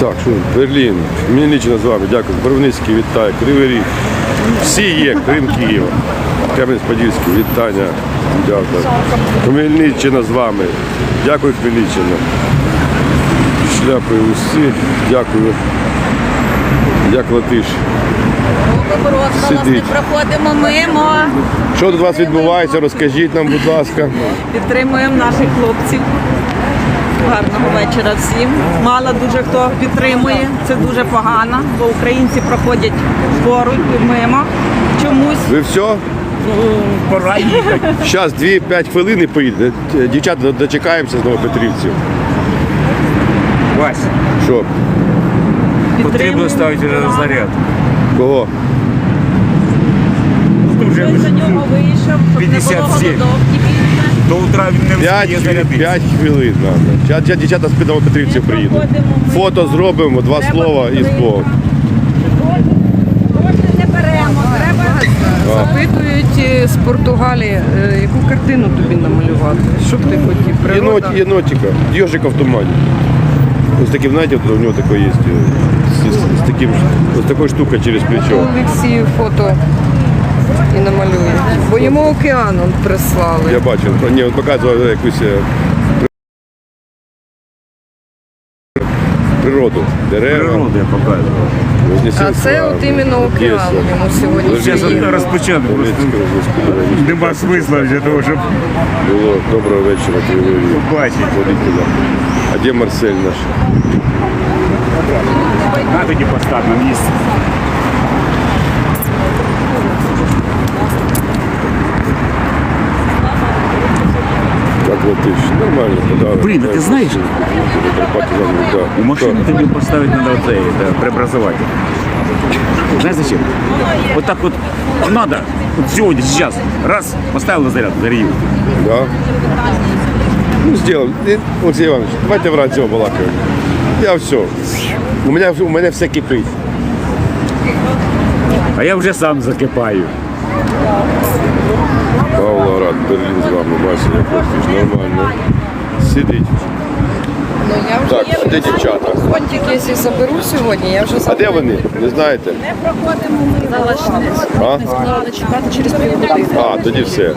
Так, що Берлін, Хмельниччина з вами, дякую. Боровницький вітаю, Кривий Ріг. Всі є, Крим Києва. Кам'янець-Подільський, вітання. Дякую. Хмельниччина з вами. Дякую, Хмельниччина. Шляпи усі, дякую. Як латиш. Сидить. проходимо мимо. Що тут у вас відбувається? Розкажіть нам, будь ласка. Підтримуємо наших хлопців. Гарного вечора всім. Мало дуже хто підтримує. Це дуже погано, бо українці проходять поруч мимо. Чомусь Ви все? Пора їхати. Зараз 2-5 хвилин і поїде. Дівчата, дочекаємося з Новопетрівців. Вась, Що? потрібно ставити заряд. Кого? Дуже Хтось за нього вийшов, щоб не 57. було голодовки більше. До утра він не 5, встигне зарядитися. 5 хвилин треба. Зараз я дівчата з Новопетрівців приїдуть. Фото зробимо, два Треба слова і з. Богом. Кошти не беремо, треба. Запитують е, з Португалії, е, яку картину тобі намалювати? Що б ти хотів? Природа? Єнот, єнотика, ежика в тумані. Ось таким, знаєте, у нього такое є. З, з, з таким, ось такою штукою через плечо. Олексію фото і намалює. Бо йому океан он прислали. Я бачив. Ні, він показував якусь е, природу, дерева. Природу я показував. А це от іменно океан йому сьогодні. Зараз просто Нема смисла для того, щоб Було доброго вечора, побачити. А де Марсель наш? На тоді постав на Так, вот тысяч. Нормально, подарок. Блин, а ты знаешь? Да. Машину тебе поставить е, надо вот это, преобразователь. Знаешь зачем? Вот так вот надо, вот сегодня, сейчас, раз, поставил на заряд, зарядил. Да. Ну, сделал. Алексей Иванович, давайте в радио балакаем. Я все. У меня, у меня вся кипит. А я уже сам закипаю. Павло Рад, Берлін з вами, Вася, як латиш. Нормально. Сидить. Ну, я вже Так, а де дівчата? Фонтик, якщо заберу сьогодні, я вже А де вони? Не знаєте? А? Сказала чекати через півгодини. А, тоді все.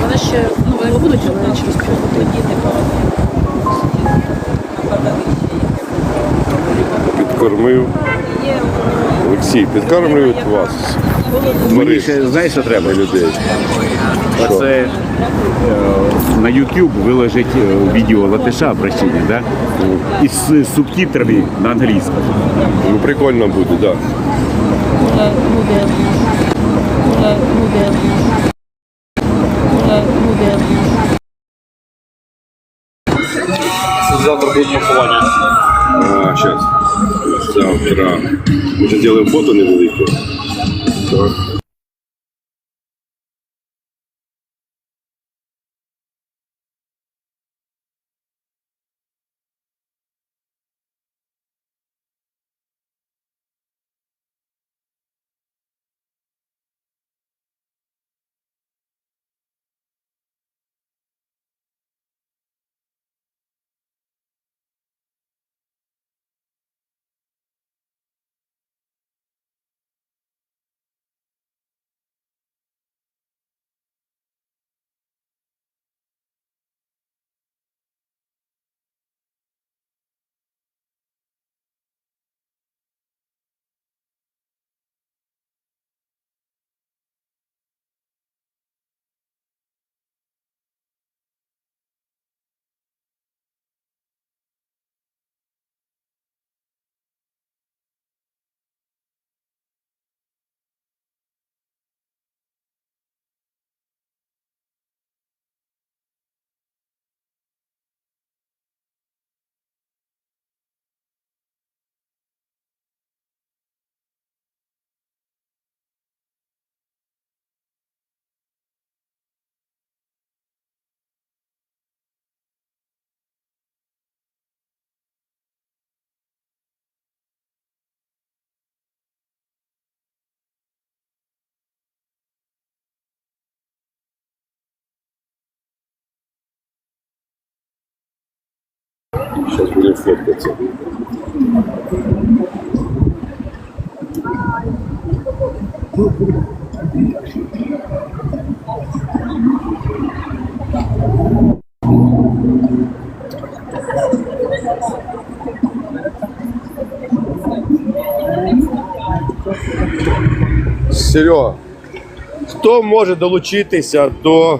Вони ще ну, вони будуть але через півгодини. Підкормив. Олексій, підкормлюють вас. Мені ще знаєш, що треба? людей. Це е, на YouTube виложить е, відео латиша обращення, да? І з субтитрами на англійському. Ну, прикольно буде, так. Да. Завтра последнее ховання. А, зараз. Завтра. Ми ж робили фото невелике. Так. Сейчас будем фоткаться. Серега, хто може долучитися до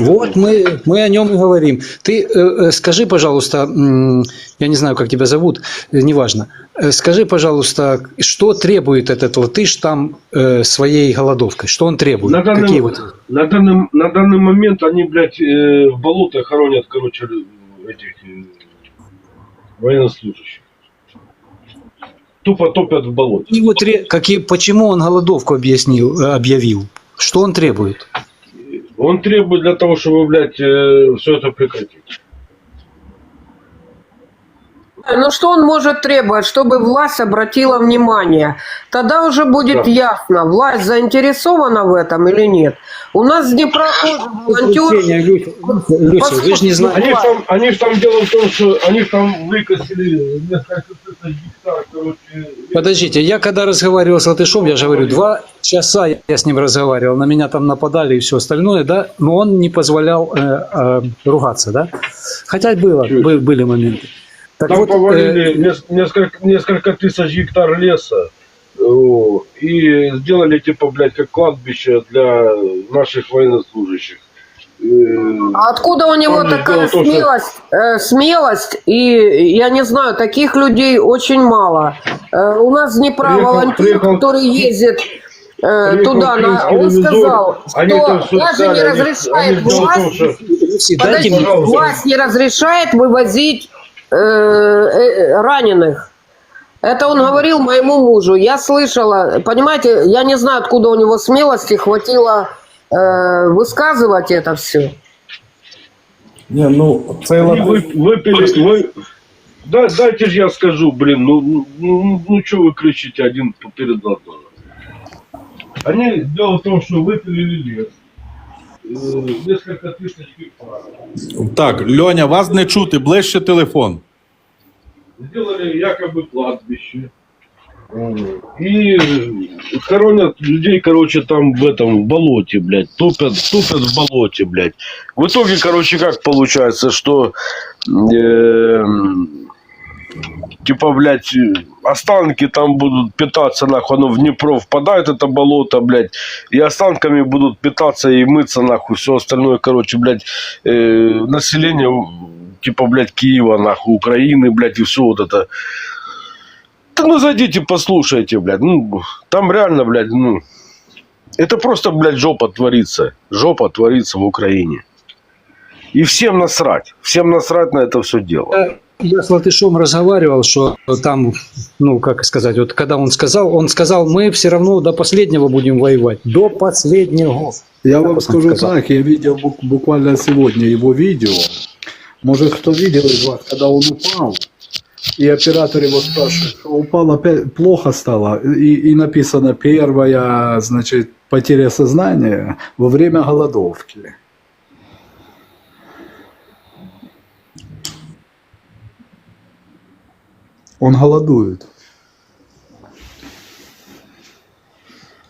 Вот мы, мы о нем и говорим. Ты э, э, скажи, пожалуйста, м, я не знаю, как тебя зовут, э, неважно. Э, Скажи, пожалуйста, что требует этот латыш там э, своей голодовкой? Что он требует? На данный, Какие вот? на, данный, на данный момент они, блядь, э, в болото хоронят, короче, этих э, военнослужащих. тупо топят в болоте. И вот ре- какие, почему он голодовку объяснил, э, объявил? Что он требует? Он требует для того, чтобы, блядь, все это прекратить. Ну что он может требовать, чтобы власть обратила внимание? Тогда уже будет Да. ясно, власть заинтересована в этом или нет. У нас в Днепра тоже волонтеры... Люся, Люся, вы же не знаете. Они там, они там дело в том, что они там выкосили несколько тысяч гектар, короче. Подождите, я когда разговаривал с Латышом, я же говорю, два часа я с ним разговаривал, на меня там нападали и все остальное, да, но он не позволял э, э, ругаться, да. Хотя было, были моменты. Так Там вот, повалили э, нес- несколько, несколько тысяч гектар леса. о, И сделали, типа, блядь, как кладбище для наших военнослужащих. Э, А откуда у него Помнишь, такая дело том, что- смелость, э, смелость, и я не знаю, таких людей очень мало. Э, у нас в Днепра Приехал- волонтер, приехал- который ездит э, приехал туда, на, он сказал, что даже не разрешает власть, что- подожди, власть не разрешает вывозить э, э, раненых. Это он говорил моему мужу. Я слышала, понимаете, я не знаю, откуда у него смелости хватило э, высказывать это все. Ні, ну Они латиш, вы- выпили, вы... Да, дайте же я скажу, блин, ну, ну, ну, ну что вы кричите один перед другом? Они, дело в том, что выпилили лес. Несколько тысяч гектар. так, Льоня, вас не чути, ближче телефон. Сделали якобы кладбище. И хоронят людей, короче, там в этом в болоте, блядь, топят, топят в болоте, блядь. В итоге, короче, как получается, что э, типа, блядь, останки там будут питаться, нахуй, оно в Днепро впадает, это болото, блядь, и останками будут питаться и мыться, нахуй, все остальное, короче, блядь, э, население, типа, блядь, Киева, нахуй, Украины, блядь, и все вот это. Да ну зайдите, послушайте, блядь, ну, там реально, блядь, ну, это просто, блядь, жопа творится, жопа творится в Украине. И всем насрать, всем насрать на это все дело. Я с Латышом разговаривал, что там, ну, как сказать, вот когда он сказал, он сказал, мы все равно до последнего будем воевать. До последнего. Я вам скажу сказал. так, я видел бук- буквально сегодня его видео. Может, кто видел из вас, когда он упал, и оператор его спрашивает, что упал опять, плохо стало, и, и написано первая, значит, потеря сознания во время голодовки. Он голодует.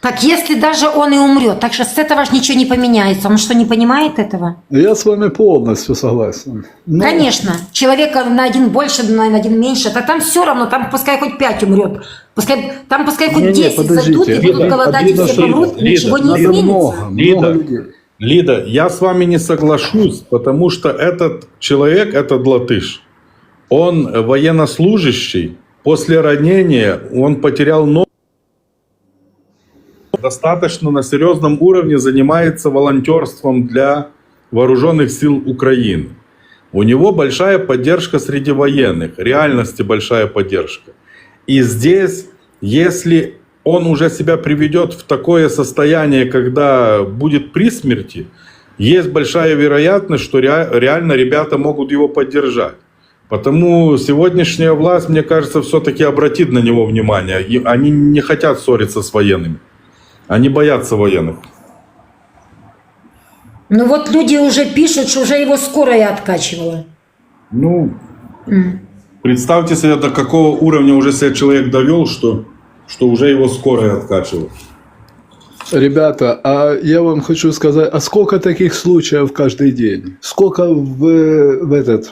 Так если даже он и умрет, так что с этого же ничего не поменяется. Он что, не понимает этого? Я с вами полностью согласен. Но- Конечно, человека на один больше, на один меньше, так там все равно, там пускай хоть пять умрет, пускай, там пускай хоть Не-не, 10 подождите. зайдут и будут Лида, голодать, и обидно, все помрут, и Лида, ничего не изменится. много, много Лида. людей. Лида, я с вами не соглашусь, потому что этот человек, этот латыш, он военнослужащий, после ранения он потерял ногу, достаточно на серьезном уровне занимается волонтерством для вооруженных сил Украины. У него большая поддержка среди военных, реальности большая поддержка. И здесь, если он уже себя приведет в такое состояние, когда будет при смерти, есть большая вероятность, что ре- реально ребята могут его поддержать. Потому сегодняшняя власть, мне кажется, все-таки обратит на него внимание. И Они не хотят ссориться с военными. Они боятся военных. Ну вот люди уже пишут, что уже его скорая откачивала. Ну, представьте себе, до какого уровня уже себя человек довел, что, что уже его скорая откачивает. Ребята, а я вам хочу сказать, а сколько таких случаев каждый день? Сколько в, в этот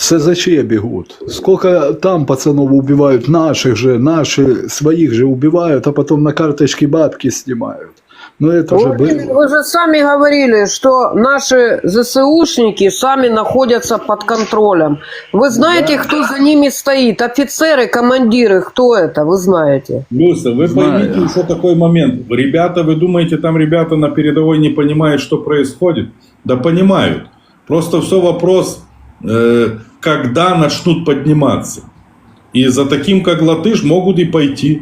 СЗЧ бегут? Сколько там пацанов убивают, наших же, наши, своих же убивают, а потом на карточке бабки снимают? Ну это же Владимир, было. вы же сами говорили, что наши ЗСУшники сами находятся под контролем. Вы знаете, кто за ними стоит? Офицеры, командиры, кто это? Вы знаете. Люся, вы Знаю. поймите еще такой момент. Ребята, вы думаете, там ребята на передовой не понимают, что происходит? Да понимают. Просто все вопрос, э, когда начнут подниматься. И за таким, как Латыш, могут и пойти.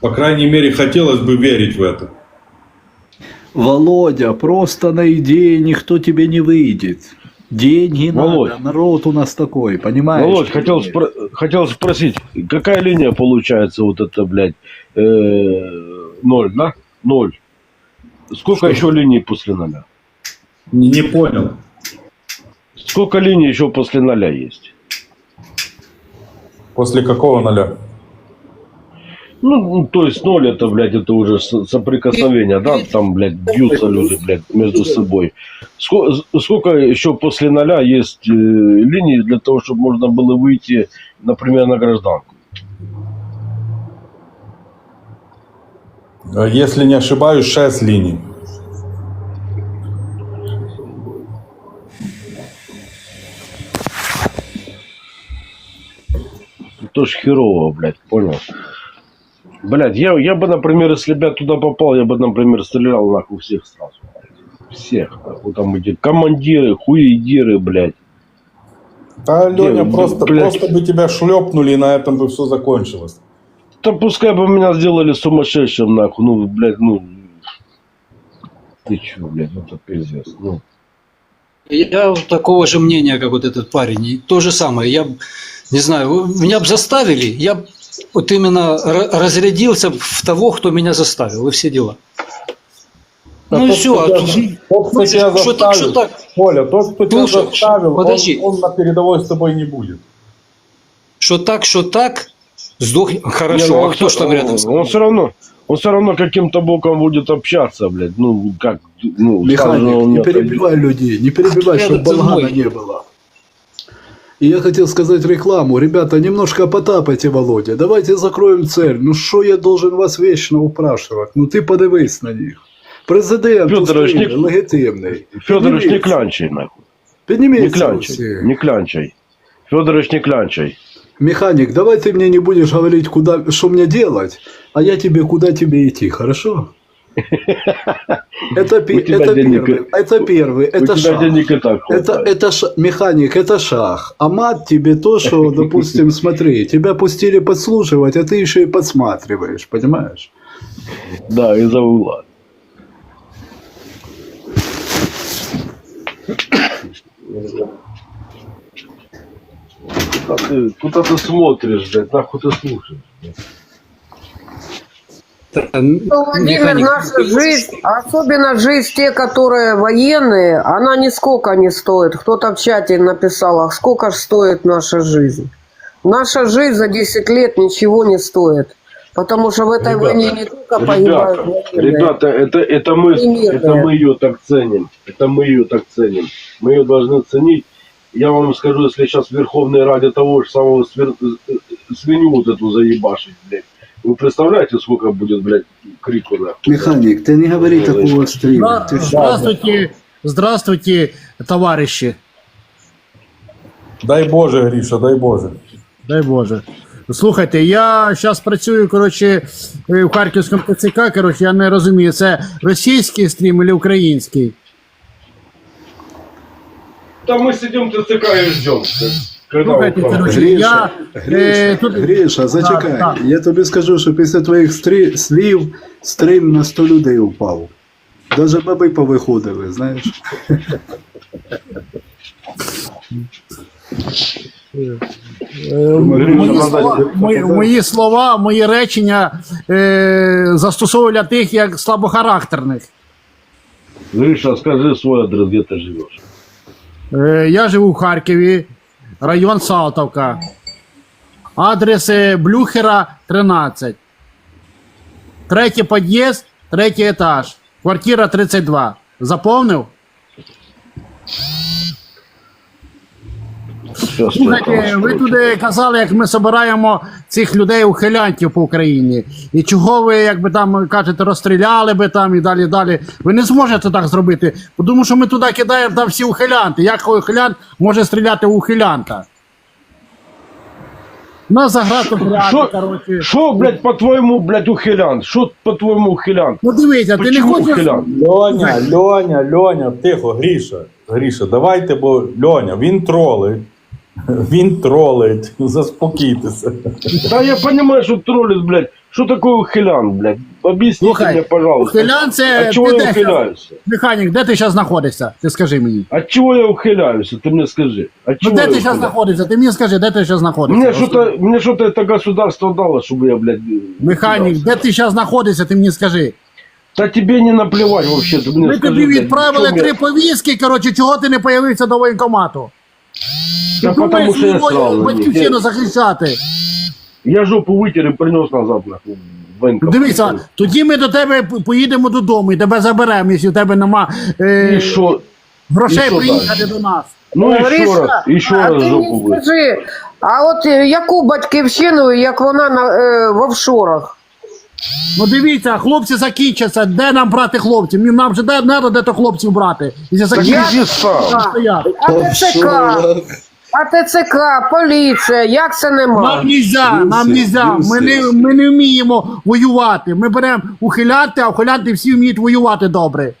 По крайней мере, хотелось бы верить в это. Володя, просто на идее никто тебе не выйдет. Деньги Володь. надо, народ у нас такой, понимаешь? Володь, хотел, спро- хотел спросить, какая линия получается вот это, блядь, э, ноль, да? Ноль. Сколько еще линий после ноля? Не, не понял. Сколько линий еще после ноля есть? После какого ноля? Ну, то есть ноль это, блядь, это уже соприкосновение, да? Там, блядь, бьются люди, блядь, между собой. Сколько, сколько еще после ноля есть э, линий для того, чтобы можно было выйти, например, на гражданку? Если не ошибаюсь, 6 линий. То ж херово, блядь, понял? Блядь, я, я бы, например, если бы я туда попал, я бы, например, стрелял нахуй всех сразу. Всех. Нахуй там эти командиры, хуедиры, блядь. Да, Леня, просто, блядь. просто бы тебя шлепнули, и на этом бы все закончилось. Да пускай бы меня сделали сумасшедшим, нахуй. Ну, блядь, ну... Ты чё, блядь, ну это пиздец. Ну, Я такого же мнения, как вот этот парень. И то же самое. Я не знаю, меня бы заставили, я вот именно ра- разрядился в того, кто меня заставил, и все дела. Да ну и все. кто А тебя- Тот, кто тебя что так, что заставил, так? Коля, тот, кто тебя Слушай, заставил, он, подожди. он на передовой с тобой не будет. Что так, что так, сдох. Хорошо, Не, ну, а он кто всё- ж там рядом? с Он, он все равно, он все равно каким-то боком будет общаться, блядь. Ну, как, ну, сразу Механик, он не это- перебивай людей, не перебивай, Рядом чтобы со балагана мной. не было. И я хотел сказать рекламу. Ребята, немножко потапайте, Володя. Давайте закроем цель. Ну що я должен вас вечно упрашивать? Ну ти подивись на них. Президент Федорович, України, не- легітимний. Федорович, не Підніміться. клянчай, нахуй. Не Підніміться клянчай, всі. не клянчай. Федорович, не клянчай. Механик, давай ты мне не будешь говорить, куда, что мне делать, а я тебе, куда тебе идти, хорошо? Это, тебя это денег- первый, это первый, это так Это, это ша- механик, это шаг. А мат тебе то, что, допустим, смотри, тебя пустили подслушивать, а ты еще и подсматриваешь, понимаешь? Да, из-за угла. Куда ты, куда ты смотришь, блядь? Нахуй ты слушаешь? блядь? Ну, Владимир, наша жизнь, особенно жизнь те, которые военные, она нисколько не стоит. Кто-то в чате написал, а сколько ж стоит наша жизнь? Наша жизнь за 10 лет ничего не стоит. Потому что в этой Ребята, войне не только погибают Ребята, военные. ребята, это, это, мы, это мы ее так ценим. Это мы ее так ценим. Мы ее должны ценить. Я вам скажу, если сейчас Верховной Раде того же самого свер- э, свинью вот эту заебашить, блядь. Вы представляете, сколько будет, блядь, крику нахуй? Механик, ты не говори такого стрима. Здра- Здравствуйте, здравствуйте, товарищи. Дай Боже, Гриша, дай Боже. Дай Боже. Слухайте, я зараз працюю коротше, е, в Харківському ТЦК. Коротше, я не розумію, це російський стрім чи український. Да мы сидим ТЦК и ждем. Когда Слухайте, коротше, я е, тут Гриша, зачекай. Так, так. Я тобі скажу, що після твоїх стрі... слів стрім на 100 людей упав. Даже баби повиходили, знаєш. е, мої, слова, мої, мої слова, мої речення е, застосовую для тих як слабохарактерних. Гриша, скажи свой адрес, где ты живешь. Е, Я живу в Харкові, район Салтовка. Адрес Блюхера 13. Третій під'їзд, третій етаж. Квартира 32. Заповнив? Всё, Слухайте, ви туди казали, як ми збираємо цих людей ухилянтів по Україні. І чого ви, якби там кажете, розстріляли би там і далі далі. Ви не зможете так зробити, тому що ми туди кидаємо там всі ухилянти. Як ухилянт може стріляти в ухилянта? У нас заграти грати, Що, коротше. що, блядь, по-твоєму, блядь, ухилян? Що по-твоєму ухилян? Ну дивіться, ти не Почему хочеш. ухилян? Льоня, Льоня, Льоня, тихо, Гріша. Гріша, давайте, бо Льоня, він тролить. Він тролить. Заспокійтеся. Да я понимаю, что троллит, блядь. Что такое ухилян, блядь? Объясните Слухай, мне, пожалуйста. ухилян це От чего ти я де ухиляюсь? Механік, де ти зараз знаходишся? Ти скажи мені. От чего я ухиляюсь? Ты мне скажи. От Ну чего де я ти зараз ухиляюсь? знаходишся? Ти мені скажи, де ти зараз знаходишся? Мне что-то, мне что-то это государство дало, чтобы я, блядь... Механік, ухилялся. де ти зараз знаходишся, ти мені скажи. Да тебе не наплевать вообще, ты мне Ми скажи, тобі блядь, відправили что мне- три повістки, коротше, чого ти не появився до воєнкомату? Да Ти потому думаєш что я срал на них. батьківщину захищати? я жопу вытер и принес назад, нахуй, в. Дивіться, тоді ми до тебе поїдемо додому і тебе заберемо, якщо в тебе нема е, И что? грошей і що приїхати до нас. Ну еще Гриша, раз, еще а раз ти жопу мені скажи, а от е, яку батьківщину, як вона на, е, в офшорах? Ну дивіться, хлопці закінчаться, де нам брати хлопців? Нам- Нам же де треба де то хлопців брати. Якщо Так закінчаться, иди сам. стоять. А ТЦК, а поліція, як це нема? Нам нельзя, нам нельзя. Ми не, ми не вміємо воювати. Ми беремо ухилянти, а ухилянти всі вміють воювати добре.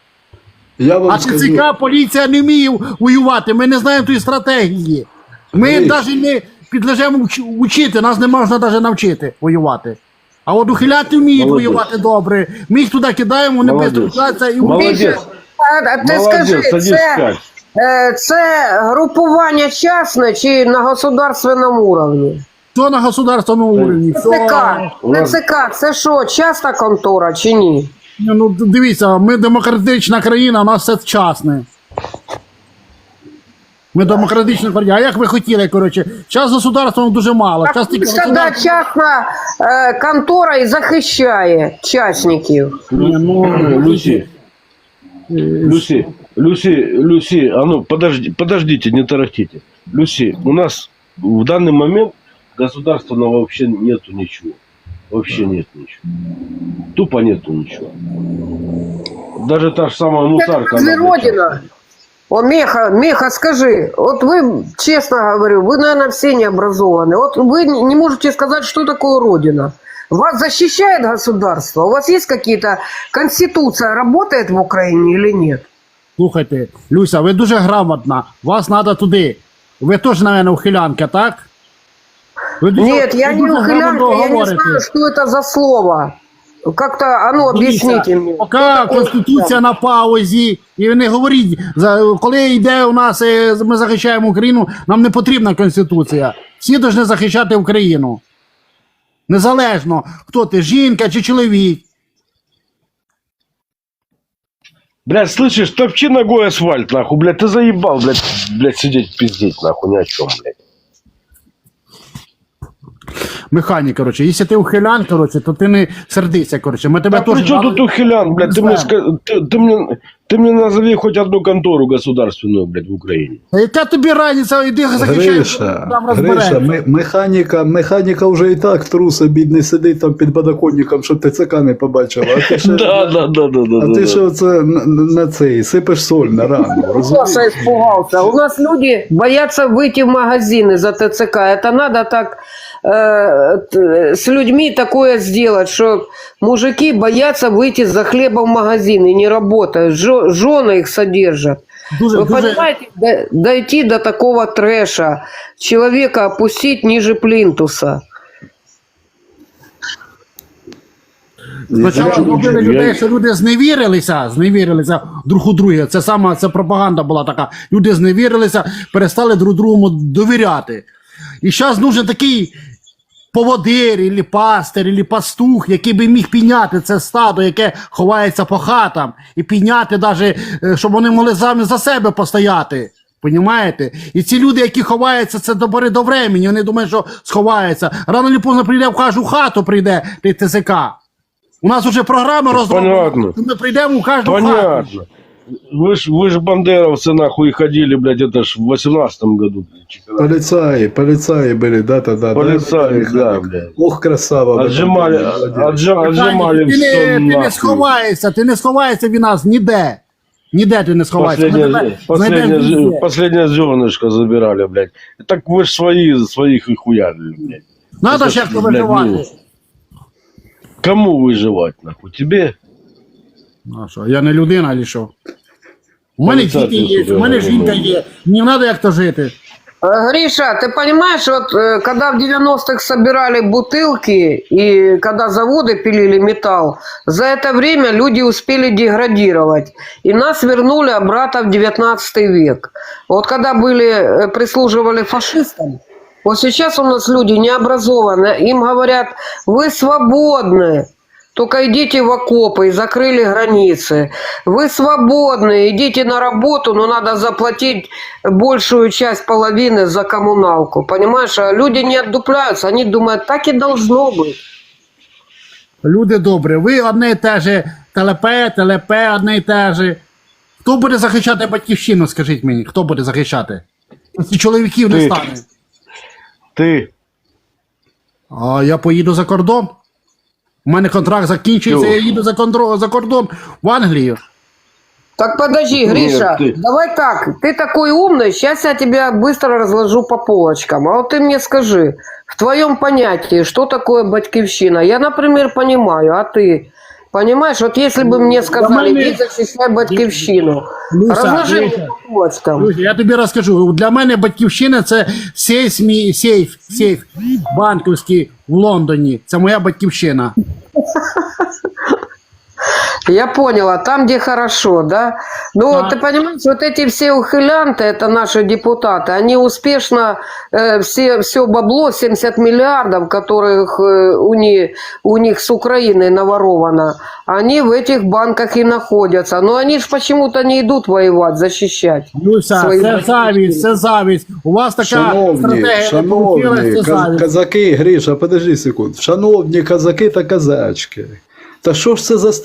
Я вам А скажу, ТЦК, поліція не вміє воювати. Ми не знаємо тої стратегії. Ми навіть не підлежемо уч- учити, нас не можна навіть навчити воювати. А от ухилянти вміють Молодець. воювати добре. Ми їх туди кидаємо, вони Молодець. і Молодец. А, а ти Молодець, скажи, садись це, е, це групування частне чи на государственному уровні? Хто на государственному уровні? ТЦК, У нас- ТЦК, це що, частна контора чи ні? Ну, дивіться, ми демократична країна, у нас все частне. Ми демократична країна. А як ви хотіли, коротше, час государства дуже мало. Час тільки Коли государство- частна е, контора і захищає частників. Ні, ну, Люси, Люси, Люси, Люси, а ну подожди, подождите, не тарахтите. Люси, у нас в данный момент государственного вообще нету ничего. Вообще нет ничего. Тупо нету ничего. Даже та же самая мусарка. Це она, блядь, Родина. О, Меха, Меха, скажи, вот вы, честно говорю, вы, наверное, все не образованы. Вот вы не можете сказать, что такое Родина. Вас защищает государство? У вас есть какие-то... Конституция работает в Украине или нет? Слухайте, Люся, ви дуже грамотна. Вас треба туди. Ви теж, мабуть, ухилянка, так? Ви дуже- Нет, я ви не дуже ухилянка, я не говорите. знаю, что это за слово. Как-то, а ну, объясните мне. Поки Конституція на паузі, і ви не говоріть, за- коли йде у нас, е, ми захищаємо Україну, нам не потрібна Конституція. Всі повинні захищати Україну. Незалежно, хто ти, жінка чи чоловік. Блядь, слышишь, топчи ногой асфальт, нахуй, блядь, ты заебал, блядь, блядь, сидеть пиздеть, нахуй, ни о чем, блядь. Механік, коротше, якщо ти ухилян, коротше, то ти не сердися, коротше. Ми тебе А теж при чем брали- тут ухилян, блядь? Ты мне, знаю. ска- ты, ты мне, ты мне назови хоть одну контору государственную, блядь, в Украине. Та яка тобі разниця, іди захищай, Гриша, там Гриша, розберемося. ми, механіка, механіка вже і так труса бідний сидить там під подоконником, щоб ТЦК не побачила. А ти ще, Да, да, да, да, да. а да, ти да. що це на, на цей, сипеш соль на рану, розумієш? Класса испугался. У нас люди боятся выйти в магазины за ТЦК. Это надо так э, т- с людьми такое сделать, что мужики боятся выйти за хлебом в магазин и не работают. Жо- Жены их содержат. Дуже, Вы дуже, понимаете, до- дойти до такого трэша, человека опустить ниже плинтуса. Спочатку Я- робили я- людей, що люди зневірилися, зневірилися друг у друге. Це сама це пропаганда була така. Люди зневірилися, перестали друг другому довіряти. І зараз нужен такий поводир, ілі пастир, ілі пастух, який би міг підняти це стадо, яке ховається по хатам, і підняти, даже, е, щоб вони могли самі за себе постояти. Понімаєте? І ці люди, які ховаються, це до пори до времени, вони думають, що сховаються. Рано чи поздно прийде в кожну хату, прийде ТСК. У нас вже програма розроблена. Ми прийдемо в кожну хату. Понятно. Вы ж, вы ж бандеровцы нахуй ходили, блядь, это ж в 18 году. блядь, чемпионат. Полицаи, полицаи были, да-да-да. Полицаи, да, блядь. Ох, красава. блядь, Отжимали, молодец. отжа- отжимали ти, не, все ти не нахуй. сховаєшся, ти не сховаєшся від нас ніде. Ніде ти не сховаєшся. Ми Последнее, тебе последнее, знайдемо зе- везде. последнее зернышко забирали, блядь. Так вы ж свои, своих и хуярили, блядь. Надо ще хто блядь, виживати. ну. Кому выживать, нахуй? Тебе? Ну, а що, я не людина, чи що? У мене Поліцейський діти є, сюди у мене говорить. жінка є. Мені треба як то жити. Э, Гриша, ты понимаешь, вот э, когда в 90-х собирали бутылки и когда заводы пилили металл, за это время люди успели деградировать. И нас вернули обратно в 19 век. Вот когда были, э, прислуживали фашистам, вот сейчас у нас люди необразованные, им говорят, вы свободны, только идите в окопы и закрыли границы. Вы свободны, идите на работу, но надо заплатить большую часть половины за коммуналку. Понимаешь, а люди не отдупляются, они думают, так и должно быть. Люди добрі, ви одне і те же, телепе, телепе, одне і те же. Хто буде захищати батьківщину, скажіть мені, хто буде захищати? Якщо чоловіків не Ти. стане. Ты. А я поїду за кордон. У мене контракт закінчується, Чого? я їду за, кондро- за кордон в Англію. Так подожди, Гриша, ты- давай так, ты такой умный, сейчас я тебя быстро разложу по полочкам. А вот ты мне скажи, в твоем понятии, что такое батькивщина? Я, например, понимаю, а ты? Понимаешь, вот если бы мне сказали, мене- иди защищай батькивщину, Люся, разложи Люся. мне по полочкам. Друзі, я тобі розкажу. Для мене батьківщина це сейф, мій- сейф, сейф банківський в Лондоні. Це моя батьківщина. Я поняла, там, где хорошо, да? Ну, Да. ты понимаешь, вот эти все ухилянты, это наши депутаты, они успешно э, все, все бабло, 70 миллиардов, которых э, у, них, у них с Украины наворовано, они в этих банках и находятся. Но они же почему-то не идут воевать, защищать. Люся, Свої це батьківщини. завість, це завість. У вас така Шановні, стратегія не шановні, получилась, це каз- завість. казаки, Гриша, подожди секунду. Шановні казаки та казачки. Та що ж це за